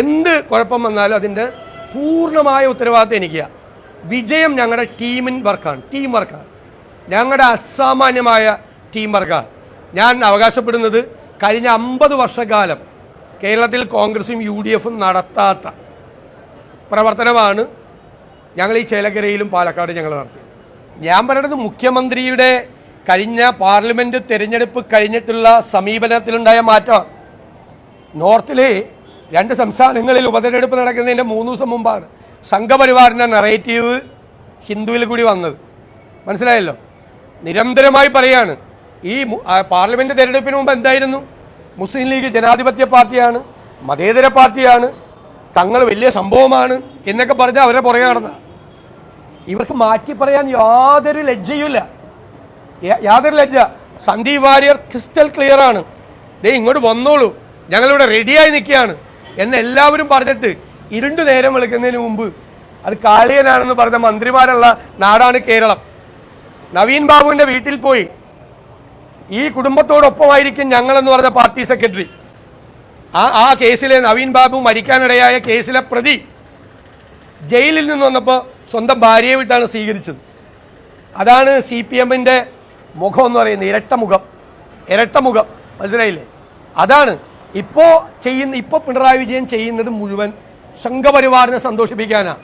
എന്ത് കുഴപ്പം വന്നാലും അതിന്റെ പൂർണമായ ഉത്തരവാദിത്വം എനിക്ക്. വിജയം ഞങ്ങളുടെ ടീമിൻ വർക്കാണ് ടീം വർക്കാണ്. ഞങ്ങളുടെ അസാമാന്യമായ ടീം വർക്കാണ്. ഞാൻ അവകാശപ്പെടുന്നത് കഴിഞ്ഞ അമ്പത് വർഷക്കാലം കേരളത്തിൽ കോൺഗ്രസും യു ഡി എഫും നടത്താത്ത പ്രവർത്തനമാണ് ഞങ്ങൾ ഈ ചേലക്കരയിലും പാലക്കാട് ഞങ്ങൾ നടത്തി ഞാൻ പറയുന്നത് മുഖ്യമന്ത്രിയുടെ കഴിഞ്ഞ പാർലമെന്റ് തിരഞ്ഞെടുപ്പ് കഴിഞ്ഞിട്ടുള്ള സമീപനത്തിലുണ്ടായ മാറ്റമാണ്. നോർത്തിലെ രണ്ട് സംസ്ഥാനങ്ങളിൽ ഉപതെരഞ്ഞെടുപ്പ് നടക്കുന്നതിന്റെ മൂന്ന് ദിവസം മുമ്പാണ് സംഘപരിവാറിന്റെ നറേറ്റീവ് ഹിന്ദുവിൽ കൂടി വന്നത്. മനസ്സിലായല്ലോ? നിരന്തരമായി പറയാണ് ഈ പാർലമെന്റ് തെരഞ്ഞെടുപ്പിന് മുമ്പ് എന്തായിരുന്നു? മുസ്ലിം ലീഗ് ജനാധിപത്യ പാർട്ടിയാണ് മതേതര പാർട്ടിയാണ് തങ്ങൾ വലിയ സംഭവമാണ് എന്നൊക്കെ പറഞ്ഞ് അവരെ പുറകെ നടന്ന. ഇവർക്ക് മാറ്റി പറയാൻ യാതൊരു ലജ്ജയുമില്ല. യാതൊരു ലജ്ജ. സന്ദീപ് വാര്യർ ക്രിസ്റ്റൽ ക്ലിയർ ആണ്. ദേ ഇങ്ങോട്ട് വന്നോളൂ. ഞങ്ങളിവിടെ റെഡിയായി നിൽക്കുകയാണ്. എന്ന് എല്ലാവരും പറഞ്ഞിട്ട് ഇരുണ്ടു നേരം വിളിക്കുന്നതിന് മുമ്പ് അത് കാളിയനാണെന്ന് പറഞ്ഞ മന്ത്രിമാരുള്ള നാടാണ് കേരളം. നവീൻ ബാബുവിന്റെ വീട്ടിൽ പോയി ഈ കുടുംബത്തോടൊപ്പമായിരിക്കും ഞങ്ങളെന്ന് പറഞ്ഞ പാർട്ടി സെക്രട്ടറി. ആ ആ കേസിലെ നവീൻ ബാബു മരിക്കാനിടയായ കേസിലെ പ്രതി ജയിലിൽ നിന്ന് വന്നപ്പോൾ സ്വന്തം ഭാര്യയെ വിട്ടാണ് സ്വീകരിച്ചത്. അതാണ് സി പി എമ്മിന്റെ മുഖം എന്ന് പറയുന്നത് ഇരട്ട മുഖം ഇരട്ട മുഖം മനസ്സിലായില്ലേ? അതാണ് ഇപ്പോൾ ചെയ്യുന്ന ഇപ്പോൾ പിണറായി വിജയൻ ചെയ്യുന്നത് മുഴുവൻ സംഘപരിവാറിനെ സന്തോഷിപ്പിക്കാനാണ്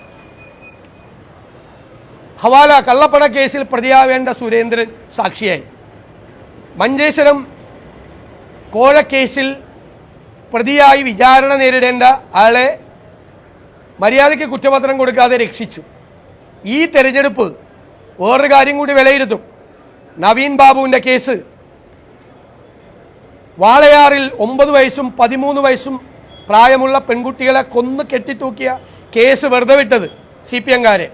ഹവാല കള്ളപ്പണ കേസിൽ പ്രതിയാവേണ്ട സുരേന്ദ്രൻ സാക്ഷിയായി. മഞ്ചേശ്വരം കോഴക്കേസിൽ പ്രതിയായി വിചാരണ നേരിടേണ്ട ആളെ മര്യാദയ്ക്ക് കുറ്റപത്രം കൊടുക്കാതെ രക്ഷിച്ചു. ഈ തെരഞ്ഞെടുപ്പ് വേറൊരു കാര്യം കൂടി വിലയിരുത്തും. നവീൻ ബാബുവിന്റെ കേസ് വാളയാറിൽ ഒമ്പത് വയസ്സും പതിമൂന്ന് വയസ്സും പ്രായമുള്ള പെൺകുട്ടികളെ കൊന്ന് കെട്ടിത്തൂക്കിയ കേസ് വെറുതെ വിട്ടത് സി പി എംകാരെ.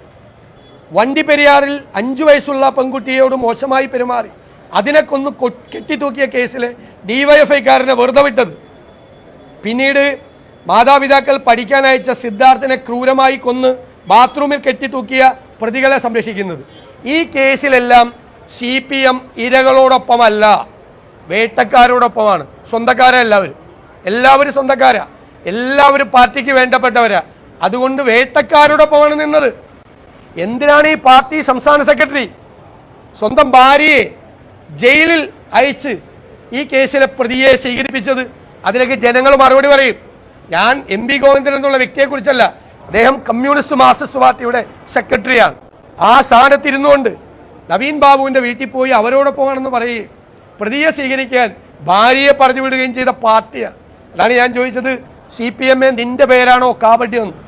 വണ്ടിപ്പെരിയാറിൽ അഞ്ചു വയസ്സുള്ള പെൺകുട്ടിയോട് മോശമായി പെരുമാറി അതിനെ കൊന്ന് കെട്ടിത്തൂക്കിയ കേസിൽ ഡിവൈഎഫ്ഐക്കാരനെ വെറുതെ വിട്ടത്. പിന്നീട് മാതാപിതാക്കൾ പഠിക്കാൻ അയച്ച സിദ്ധാർത്ഥനെ ക്രൂരമായി കൊന്ന് ബാത്റൂമിൽ കെട്ടിത്തൂക്കിയ പ്രതികളെ സംരക്ഷിക്കുന്നത്. ഈ കേസിലെല്ലാം സി പി എം ഇരകളോടൊപ്പമല്ല. വേട്ടക്കാരോടൊപ്പമാണ്. സ്വന്തക്കാരാ എല്ലാവരും. എല്ലാവരും സ്വന്തക്കാരാ. എല്ലാവരും പാർട്ടിക്ക് വേണ്ടപ്പെട്ടവരാ. അതുകൊണ്ട് വേട്ടക്കാരോടൊപ്പമാണ് നിന്നത്. എന്തിനാണ് ഈ പാർട്ടി സംസ്ഥാന സെക്രട്ടറി സ്വന്തം ഭാര്യയെ ജയിലിൽ അയച്ച് ഈ കേസിലെ പ്രതിയെ സ്വീകരിപ്പിച്ചത്? അതിലേക്ക് ജനങ്ങൾ മറുപടി പറയും. ഞാൻ എം പി ഗോവിന്ദൻ എന്നുള്ള വ്യക്തിയെക്കുറിച്ചല്ല. അദ്ദേഹം കമ്മ്യൂണിസ്റ്റ് മാർക്സിസ്റ്റ് പാർട്ടിയുടെ സെക്രട്ടറിയാണ്. ആ സ്ഥാനത്തിരുന്നുകൊണ്ട് നവീൻ ബാബുവിന്റെ വീട്ടിൽ പോയി അവരോടൊപ്പമാണെന്ന് പറയുകയും പ്രതിയെ സ്വീകരിക്കാൻ ഭാര്യയെ പറഞ്ഞു വിടുകയും ചെയ്ത പാർട്ടിയാണ്. അതാണ് ഞാൻ ചോദിച്ചത്. സി പി എം എ നിന്റെ പേരാണോ? കാപട്യം